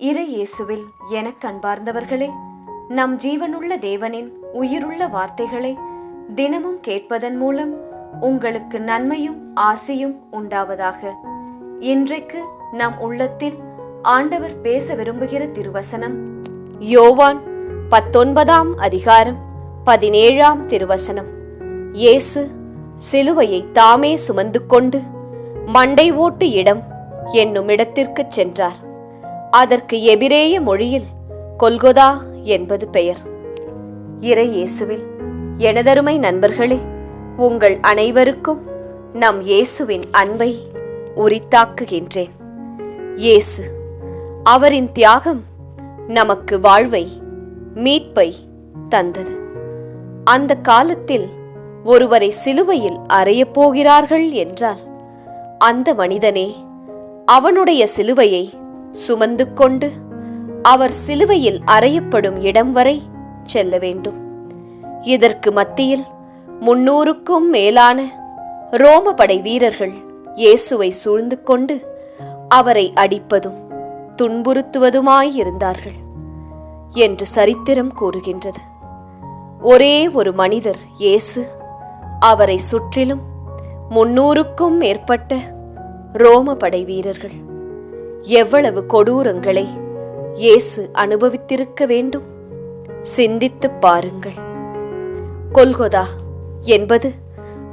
இறை இயேசுவில் எனக் கண்பார்ந்தவர்களே நம் ஜீவனுள்ள தேவனின் உயிருள்ள வார்த்தைகளை தினமும் கேட்பதன் மூலம் உங்களுக்கு நன்மையும் ஆசையும் உண்டாவதாக. இன்றைக்கு நம் உள்ளத்தில் ஆண்டவர் பேச விரும்புகிற திருவசனம் யோவான் பத்தொன்பதாம் அதிகாரம் பதினேழாம் திருவசனம். இயேசு சிலுவையை தாமே சுமந்து கொண்டு மண்டை ஓட்டு இடம் என்னும் இடத்திற்கு சென்றார். அதற்கு எபிரேய மொழியில் கொல்கொதா என்பது பெயர். இறை இயேசுவில் எனதருமை நண்பர்களே உங்கள் அனைவருக்கும் நம் இயேசுவின் அன்பை உரித்தாக்குகின்றேன். இயேசு அவரின் தியாகம் நமக்கு வாழ்வை மீட்பை தந்தது. அந்த காலத்தில் ஒருவரை சிலுவையில் அறையப் போகிறார்கள் என்றால் அந்த மனிதனே அவனுடைய சிலுவையை சுமந்து கொண்டு அவர் சிலுவையில் அறையப்படும் இடம் வரை செல்ல வேண்டும். இதற்கு மத்தியில் முன்னூறுக்கும் மேலான ரோம படை வீரர்கள் இயேசுவை சூழ்ந்து கொண்டு அவரை அடிப்பதும் துன்புறுத்துவதுமாயிருந்தார்கள் என்று சரித்திரம் கூறுகின்றது. ஒரே ஒரு மனிதர் இயேசு அவரை சுற்றிலும் முன்னூறுக்கும் மேற்பட்ட ரோம படை வீரர்கள். எவ்வளவு கொடூரங்களை இயேசு அனுபவித்திருக்க வேண்டும்? சிந்தித்துப் பாருங்கள். கொல்கொதா என்பது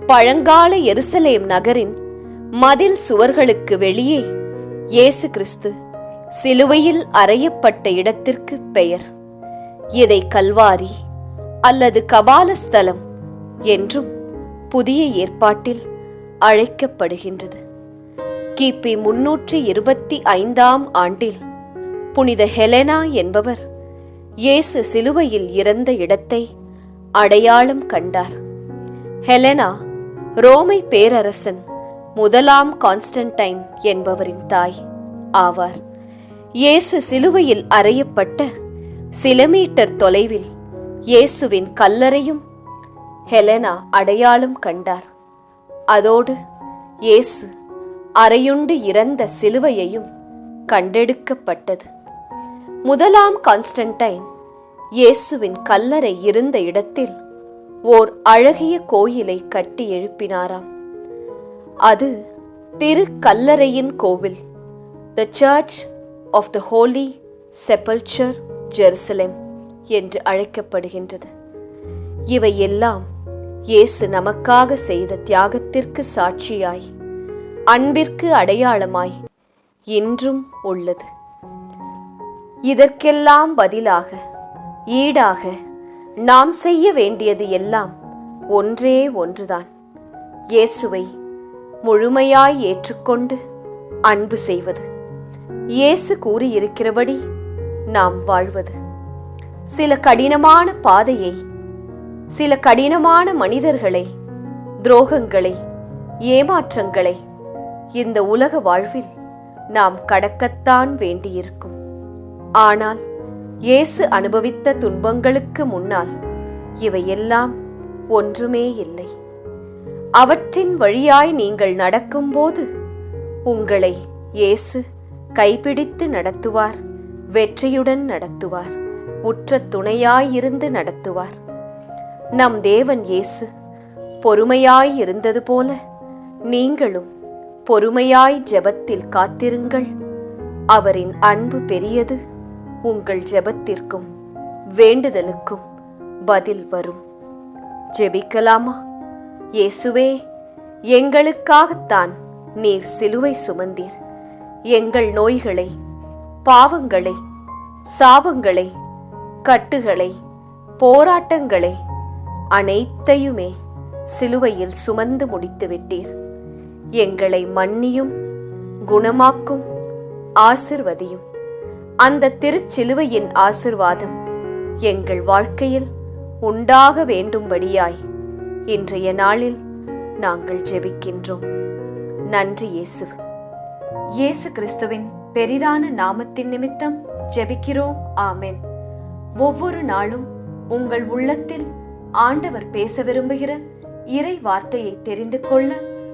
பழங்கால எருசலேம் நகரின் மதில் சுவர்களுக்கு வெளியே இயேசு கிறிஸ்து சிலுவையில் அறையப்பட்ட இடத்திற்கு பெயர். இதை கல்வாரி அல்லது கபாலஸ்தலம் என்றும் புதிய ஏற்பாட்டில் அழைக்கப்படுகின்றது. கிபி முன்னூற்றி இருபத்தி ஐந்தாம் ஆண்டில். புனித ஹெலெனா என்பவர் இயேசு சிலுவையில் இறந்த இடத்தை அடையாளம் கண்டார். ஹெலெனா ரோமை பேரரசன் முதலாம் கான்ஸ்டன்டைன் என்பவரின் தாய் ஆவார். இயேசு சிலுவையில் அறையப்பட்ட சில மீட்டர் தொலைவில் இயேசுவின் கல்லறையும் ஹெலெனா அடையாளம் கண்டார். அதோடு இயேசு அறையுண்டு இறந்த சிலுவையையும் கண்டெடுக்கப்பட்டது. முதலாம் கான்ஸ்டன்டைன் இயேசுவின் கல்லறை இருந்த இடத்தில் ஓர் அழகிய கோயிலை கட்டி எழுப்பினாராம். அது திரு கல்லறையின் கோவில் the church of the holy sepulchre Jerusalem என்று அழைக்கப்படுகின்றது. இவையெல்லாம் இயேசு நமக்காக செய்த தியாகத்திற்கு சாட்சியாய். அன்பிற்கு அடையாளமாய் இன்றும் உள்ளது. இதற்கெல்லாம் பதிலாக ஈடாக நாம் செய்ய வேண்டியது எல்லாம் ஒன்றே ஒன்றுதான். இயேசுவை முழுமையாய் ஏற்றுக்கொண்டு அன்பு செய்வது. இயேசு கூறியிருக்கிறபடி நாம் வாழ்வது. சில கடினமான பாதையை சில கடினமான மனிதர்களை துரோகங்களை ஏமாற்றங்களை இந்த உலக வாழ்வில் நாம் கடக்கத்தான் வேண்டியிருக்கும். ஆனால் இயேசு அனுபவித்த துன்பங்களுக்கு முன்னால் இவையெல்லாம் ஒன்றுமே இல்லை. அவற்றின் வழியாய் நீங்கள் நடக்கும்போது உங்களை இயேசு கைப்பிடித்து நடத்துவார் வெற்றியுடன் நடத்துவார் உற்ற துணையாயிருந்து நடத்துவார். நம் தேவன் இயேசு பொறுமையாய் இருந்தது போல நீங்களும் பொறுமையாய் ஜெபத்தில் காத்திருங்கள். அவரின் அன்பு பெரியது. உங்கள் ஜெபத்திற்கும் வேண்டுதலுக்கும் பதில் வரும். ஜெபிக்கலாமா? இயேசுவே எங்களுக்காகத்தான் நீர் சிலுவை சுமந்தீர். எங்கள் நோய்களை பாவங்களை சாபங்களை கட்டுகளை போராட்டங்களை அனைத்தையுமே சிலுவையில் சுமந்து முடித்து விட்டீர் எங்களை மன்னியும் குணமாக்கும் ஆசிர்வதியும். அந்த திருச்சிலுவையின் ஆசிர்வாதம் எங்கள் வாழ்க்கையில் உண்டாக வேண்டும்படியாய் இன்றைய நாளில் நாங்கள் ஜெபிக்கின்றோம். நன்றி இயேசு. இயேசு கிறிஸ்துவின் பெரிதான நாமத்தின் நிமித்தம் ஜெபிக்கிறோம். ஆமென். ஒவ்வொரு நாளும் உங்கள் உள்ளத்தில் ஆண்டவர் பேச விரும்புகிற இறை வார்த்தையை தெரிந்து கொள்ள